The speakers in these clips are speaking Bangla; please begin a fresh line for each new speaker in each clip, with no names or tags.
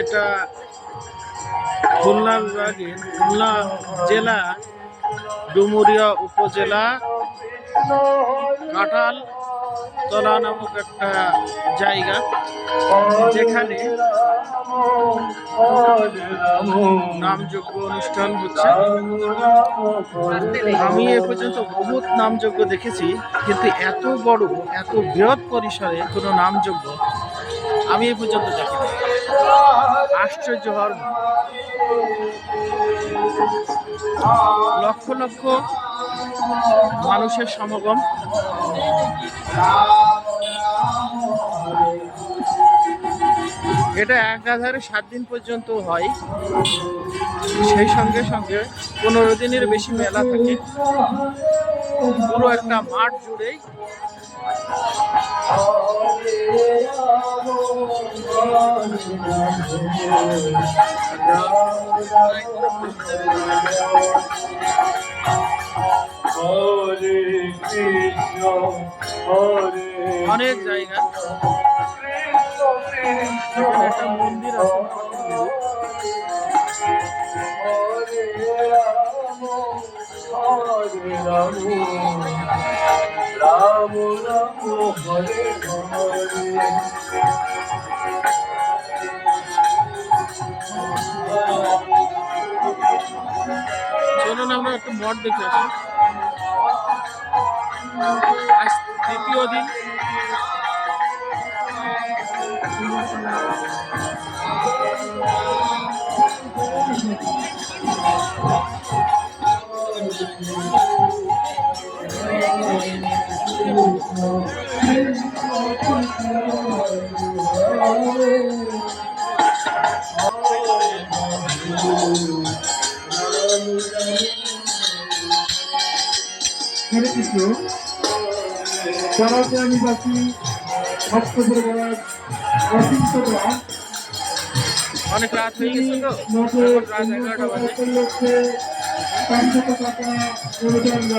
এটা খুলনা বিভাগের খুলনা জেলা, ডুমুরিয়া উপজেলা, কাঁঠাল তলা নামক একটা জায়গা, যেখানে নামযোগ্য অনুষ্ঠান হচ্ছে। আমি এ পর্যন্ত বহুত নামযোগ্য দেখেছি, কিন্তু এত বড়, এত বৃহৎ পরিসরে কোনো নামযোগ্য আমি এই পর্যন্ত দেখিনি আশ্চর্য হওয়ার লক্ষ লক্ষ মানুষের সমাগম। এটা একাধারে সাত দিন পর্যন্ত হয়। সেই সঙ্গে সঙ্গে পনেরো দিনের বেশি মেলা থাকে। পুরো একটা মাঠ জুড়েই অনেক জায়গা। একটা মন্দির আছে।
হরে রাম হরে রাম। হরে
চলুন আমরা একটু মঠ দেখে আসি। আজ তৃতীয় দিন।
হরে কৃষ্ণ সরাসরি আদিবাসী ভক্তপ্রবাদ
অনেক রাত হয়ে গেছে তো। এখন রাত এগারোটা বাজে।
টাকা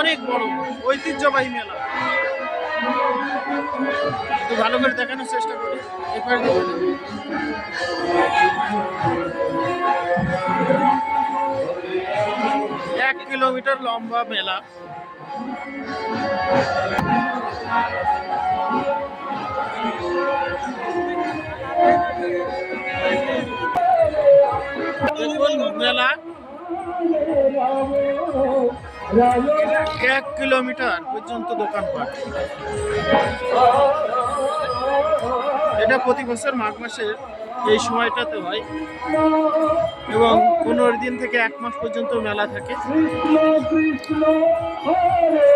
অনেক বড় ঐতিহ্যবাহী মেলা। একটু ভালো করে দেখানোর চেষ্টা করি। এবার এক কিলোমিটার লম্বা মেলা। মেলা এক কিলোমিটার পর্যন্ত দোকানপাট এটা প্রতি বছর মাঘ মাসের এই সময়টাতে হয় এবং পনেরো দিন থেকে এক মাস পর্যন্ত মেলা থাকে।
কৃষ্ণ কৃষ্ণ হরে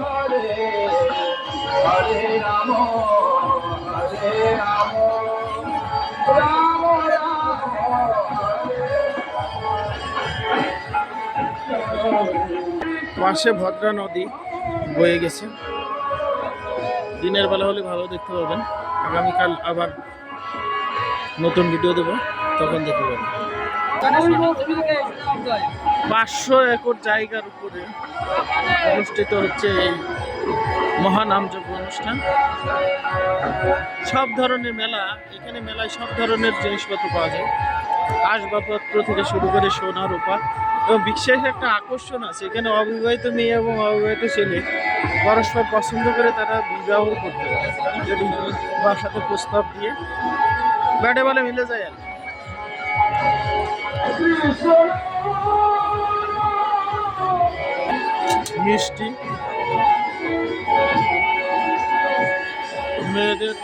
হরে
পাশে ভদ্রা নদী বয়ে গেছে। দিনের বেলা হলে ভালো দেখতে পাবেন। আগামীকাল আবার নতুন ভিডিও দেবো, তখন দেখতে পাবেন। পাঁচশো একর জায়গার উপরে অনুষ্ঠিত হচ্ছে এই মহানামযজ্ঞ অনুষ্ঠান। সব ধরনের মেলা, এখানে মেলায় সব ধরনের জিনিসপত্র পাওয়া যায়। আসবাবপত্র থেকে শুরু করে সোনা, রূপা বিশেষ একটা আকর্ষণ আছে। এখানে অবিবাহিত মেয়ে এবং অবিবাহিত ছেলে পরস্পর পছন্দ করে তারা বিবাহ করতে পারে। যদি বাসাতে প্রস্তাব দিয়ে। ব্যাটে বলে মিলে যায় আর মিষ্টি। মেয়েদের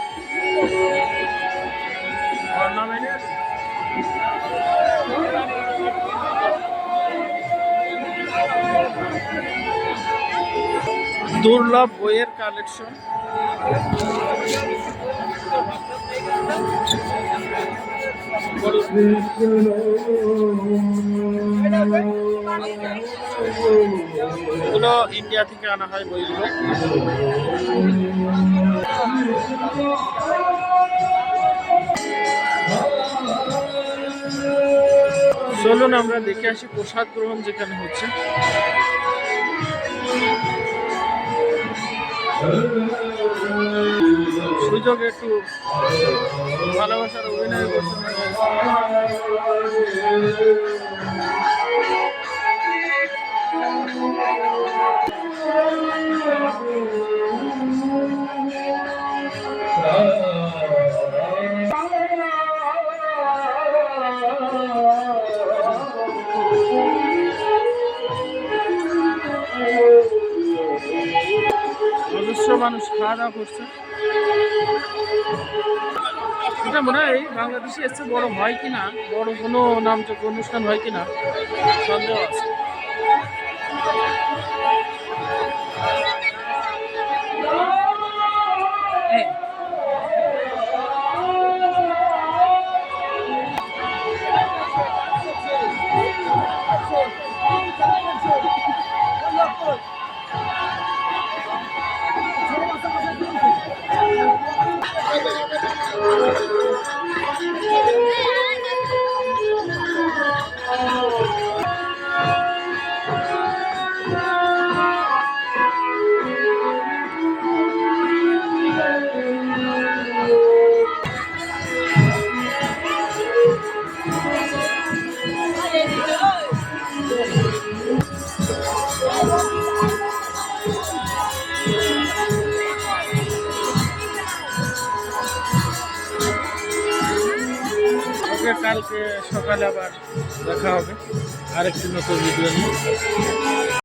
দুর্লভ বইয়ের কালেকশন ইন্ডিয়া থেকে আনা হয় বইগুলো। চলুন আমরা দেখে আসি প্রসাদ গ্রহণ যেখানে হচ্ছে। সুযোগ একটু ভালোবাসার অভিনয় মানুষ খাওয়া দাওয়া করছে। এটা মনে হয় বাংলাদেশে এসে বড় হয় কিনা, বড় কোনো নামযোগ্য অনুষ্ঠান হয় কিনা, সন্দেহ আছে। কালকে সকালে আবার দেখা হবে। আরেকটি নতুন ভিডিও নিয়ে।